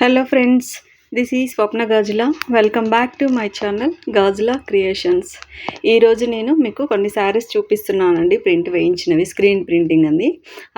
Hello friends this ఈ Swapna Gajula. Welcome back to my channel Gajula creations. ఈరోజు నేను మీకు కొన్ని శారీస్ చూపిస్తున్నానండి. ప్రింట్ వేయించినవి స్క్రీన్ ప్రింటింగ్ అండి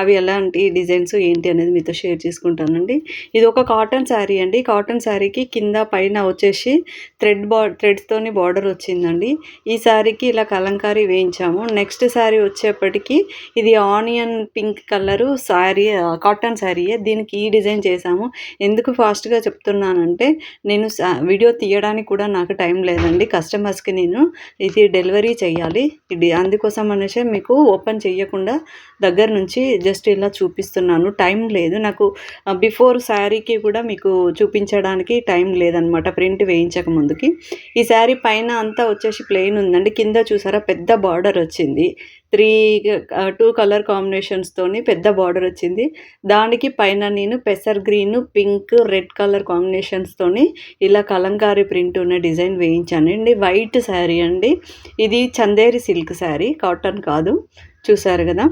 అవి ఎలాంటి డిజైన్స్ ఏంటి అనేది మీతో షేర్ చేసుకుంటానండి. ఇది ఒక కాటన్ శారీ అండి. కాటన్ శారీకి కింద పైన వచ్చేసి థ్రెడ్ బా థ్రెడ్స్తోని బార్డర్ వచ్చిందండి. ఈ శారీకి ఇలా కలంకారీ వేయించాము. నెక్స్ట్ శారీ వచ్చేప్పటికి ఇది onion pink colour saree cotton శారీయే. దీనికి ఈ డిజైన్ చేశాము. ఎందుకు ఫాస్ట్గా చెప్తున్నానంటే నేను సా- వీడియో తీయడానికి కూడా నాకు టైం లేదండి. కస్టమర్స్కి నేను ఇది డెలివరీ చేయాలి ఇది అందుకోసం అనేసి మీకు ఓపెన్ చేయకుండా దగ్గర నుంచి జస్ట్ ఇలా చూపిస్తున్నాను. టైం లేదు. నాకు బిఫోర్ శారీకి కూడా మీకు చూపించడానికి టైం లేదనమాట. ప్రింట్ వేయించక ముందుకి. ఈ శారీ పైన అంతా వచ్చేసి ప్లెయిన్ ఉందండి. కింద చూసారా పెద్ద బార్డర్ వచ్చింది. త్రీ టూ కలర్ కాంబినేషన్స్తోని పెద్ద బార్డర్ వచ్చింది. దానికి పైన నేను పెసర్ గ్రీన్ పింక్ రెడ్ కలర్ కాంబినేషన్స్తోని ఇలా కలంకారీ ప్రింట్ ఉన్న డిజైన్ వేయించానండి వైట్ శారీ అండి. ఇది చందేరి సిల్క్ శారీ కాటన్ కాదు. చూసారు కదా?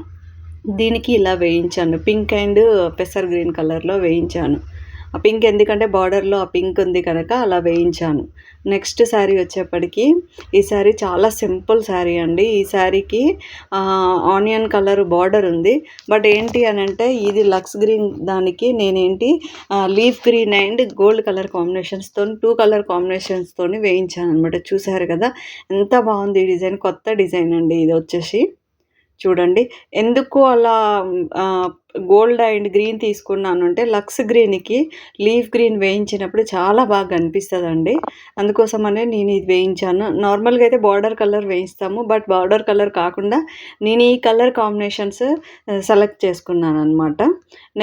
దీనికి ఇలా వేయించాను. పింక్ అండ్ పెసర్ గ్రీన్ కలర్లో వేయించాను. ఆ పింక్ ఎందుకంటే బార్డర్లో ఆ పింక్ ఉంది కనుక అలా వేయించాను. నెక్స్ట్ శారీ వచ్చేప్పటికి ఈ శారీ చాలా సింపుల్ శారీ అండి. ఈ శారీకి ఆనియన్ కలర్ బార్డర్ ఉంది. బట్ ఏంటి అని అంటే ఇది లక్స్ గ్రీన్ దానికి నేనేంటి leaf green and gold colour కాంబినేషన్స్తో two colour కాంబినేషన్స్తో వేయించాను అనమాట చూసారు కదా? ఎంత బాగుంది ఈ డిజైన్. కొత్త డిజైన్ అండి ఇది వచ్చేసి. చూడండి. ఎందుకు అలా గోల్డ్ అండ్ గ్రీన్ తీసుకున్నాను అంటే లక్స్ గ్రీన్కి లీఫ్ గ్రీన్ వేయించినప్పుడు చాలా బాగా కనిపిస్తుందండి. అందుకోసమనే నేను ఇది వేయించాను. నార్మల్గా అయితే బార్డర్ కలర్ వేయిస్తాము. బట్ బార్డర్ కలర్ కాకుండా నేను ఈ కలర్ కాంబినేషన్స్ సెలెక్ట్ చేసుకున్నాను అనమాట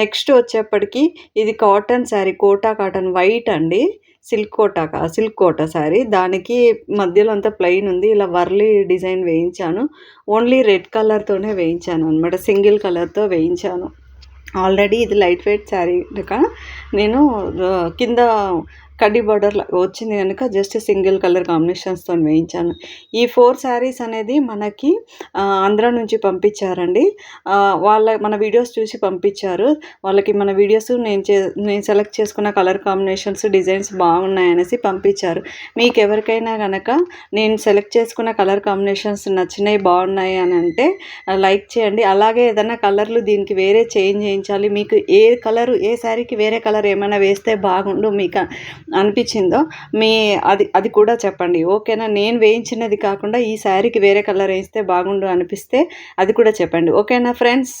నెక్స్ట్ వచ్చేప్పటికి ఇది cotton saree Kota cotton white అండి. సిల్క్ కోటా కా? సిల్క్ కోటా శారీ దానికి మధ్యలో అంతా ప్లెయిన్ ఉంది. ఇలా వర్లీ డిజైన్ వేయించాను. ఓన్లీ రెడ్ కలర్తోనే వేయించాను అనమాట సింగిల్ కలర్తో వేయించాను. ఆల్రెడీ ఇది లైట్ వెయిట్ శారీ కనుక నేను కింద కడ్డీ బార్డర్ వచ్చింది కనుక జస్ట్ సింగిల్ కలర్ కాంబినేషన్స్తో వేయించాను. ఈ ఫోర్ శారీస్ అనేది మనకి ఆంధ్ర నుంచి పంపించారండి. వాళ్ళ మన వీడియోస్ చూసి పంపించారు. వాళ్ళకి మన వీడియోస్ నేను చే నేను సెలెక్ట్ చేసుకున్న కలర్ కాంబినేషన్స్ డిజైన్స్ బాగున్నాయనేసి పంపించారు. మీకు ఎవరికైనా కనుక నేను సెలెక్ట్ చేసుకున్న కలర్ కాంబినేషన్స్ నచ్చినాయి బాగున్నాయి అని అంటే లైక్ చేయండి. అలాగే ఏదైనా కలర్లు దీనికి వేరే చేంజ్ చేయించాలి. మీకు ఏ కలరు ఏ శారీకి వేరే కలర్ ఏమైనా వేస్తే బాగుండు మీకు అనిపించిందో మీ అది అది కూడా చెప్పండి. ఓకేనా? నేను వేయించినది కాకుండా ఈ శారీకి వేరే కలర్ వేస్తే బాగుండు అనిపిస్తే అది కూడా చెప్పండి. ఓకేనా ఫ్రెండ్స్?